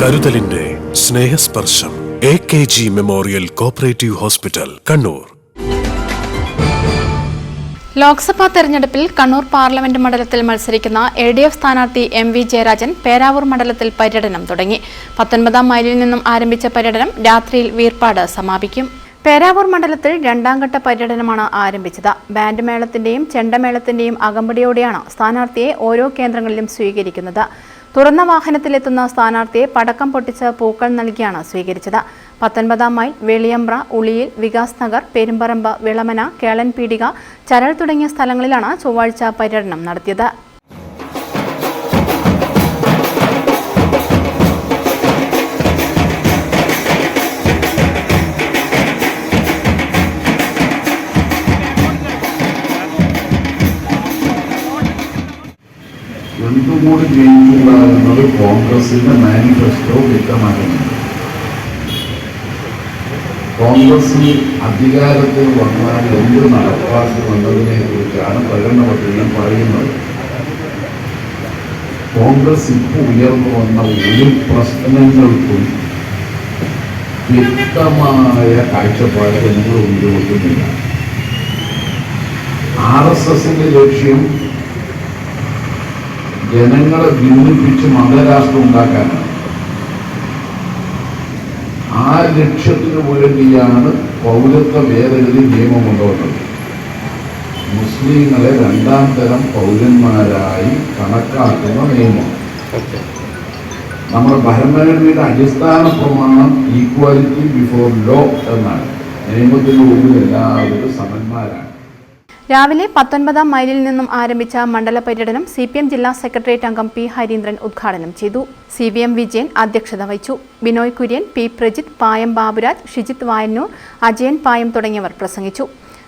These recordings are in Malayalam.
കരുതലിന്റെ Snehasparsham. A K G memorial cooperative hospital Kannur. Lok Sabha തെരഞ്ഞെടുപ്പിൽ കണ്ണൂർ പാർലമെന്റ് മണ്ഡലത്തിൽ മത്സരിക്കുന്ന എൽ ഡി എഫ് സ്ഥാനാർത്ഥി എം വി ജയരാജൻ പേരാവൂർ മണ്ഡലത്തിൽ പര്യടനം തുടങ്ങി. പത്തൊൻപതാം മൈലിൽ നിന്നും ആരംഭിച്ച പര്യടനം രാത്രിയിൽ വീർപ്പാട് സമാപിക്കും. പേരാവൂർ മണ്ഡലത്തിൽ രണ്ടാം ഘട്ട പര്യടനമാണ് ആരംഭിച്ചത്. ബാൻഡ് മേളത്തിന്റെയും ചെണ്ടമേളത്തിന്റെയും അകമ്പടിയോടെയാണ് സ്ഥാനാർത്ഥിയെ ഓരോ കേന്ദ്രങ്ങളിലും സ്വീകരിക്കുന്നത്. തുറന്ന വാഹനത്തിലെത്തുന്ന സ്ഥാനാർത്ഥിയെ പടക്കം പൊട്ടിച്ച് പൂക്കൾ നൽകിയാണ് സ്വീകരിച്ചത്. പത്തൊൻപതാം മൈൽ വെളിയമ്പ്ര ഉളിയിൽ വികാസ് നഗർ പെരുമ്പറമ്പ് വിളമന കേളൻപീടിക ചരൽ തുടങ്ങിയ സ്ഥലങ്ങളിലാണ് ചൊവ്വാഴ്ച പര്യടനം നടത്തിയത്. എന്തുകൂടി ജയിക്കുക എന്നത് കോൺഗ്രസിന്റെ മാനിഫെസ്റ്റോ വ്യക്തമാക്കുന്നുണ്ട് കോൺഗ്രസ് അധികാരത്തിൽ വന്നാൽ എന്ത് നടപ്പാക്കുമെന്നതിനെ കുറിച്ചാണ് പ്രകടനപത്രിക പറയുന്നത്. കോൺഗ്രസ് ഇപ്പോൾ ഉയർന്നു വന്ന ഒരു പ്രശ്നങ്ങൾക്കും വ്യക്തമായ കാഴ്ചപ്പാട് ജനങ്ങൾ ഉപയോഗിക്കുന്നില്ല. ആർ എസ് എസിന്റെ ലക്ഷ്യം ജനങ്ങളെ ഭിന്നിപ്പിച്ച് മതരാഷ്ട്രം ഉണ്ടാക്കാനാണ് ആ ലക്ഷ്യത്തിന് വേണ്ടിയാണ് പൗരത്വ ഭേദഗതി നിയമം കൊണ്ടുവന്നത്. മുസ്ലിങ്ങളെ രണ്ടാം തരം പൗരന്മാരായി കണക്കാക്കുന്ന നിയമം. നമ്മുടെ ഭരണഘടനയുടെ അടിസ്ഥാന പ്രമാണം ഈക്വാലിറ്റി ബിഫോർ ലോ എന്നാണ്. നിയമത്തിന് മുമ്പിൽ എല്ലാവരും രാവിലെ പത്തൊൻപതാം മൈലിൽ നിന്നും ആരംഭിച്ച മണ്ഡല പര്യടനം സി പി എം ജില്ലാ സെക്രട്ടേറിയറ്റ് അംഗം പി ഹരീന്ദ്രൻ ഉദ്ഘാടനം ചെയ്തു. സി വി എം വിജയൻ അധ്യക്ഷത വഹിച്ചു. ബിനോയ് കുര്യൻ പി പ്രജിത് പായം ബാബുരാജ് ഷിജിത്ത് വായന്നൂർ അജയൻ പായം തുടങ്ങിയവർ പ്രസംഗിച്ചു.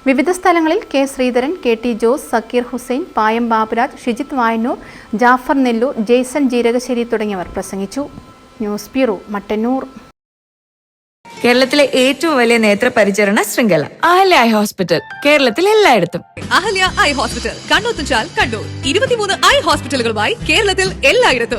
വിവിധ സ്ഥലങ്ങളിൽ K Sreedharan K T Jose Zakir Hussain Payam Baburaj Shijith Vayannur Jafar Nellur Jaison Jeerakassery തുടങ്ങിയവർ പ്രസംഗിച്ചു. News bureau Mattannur. കേരളത്തിലെ ഏറ്റവും വലിയ നേത്ര പരിചരണ ശൃംഖല. അഹല്യ ഐ ഹോസ്പിറ്റൽ കേരളത്തിൽ എല്ലായിടത്തും. Ahalya eye hospital Kannothumchal Kannur. ഇരുപത്തിമൂന്ന് ഐ ഹോസ്പിറ്റലുകളുമായി കേരളത്തിൽ എല്ലായിടത്തും.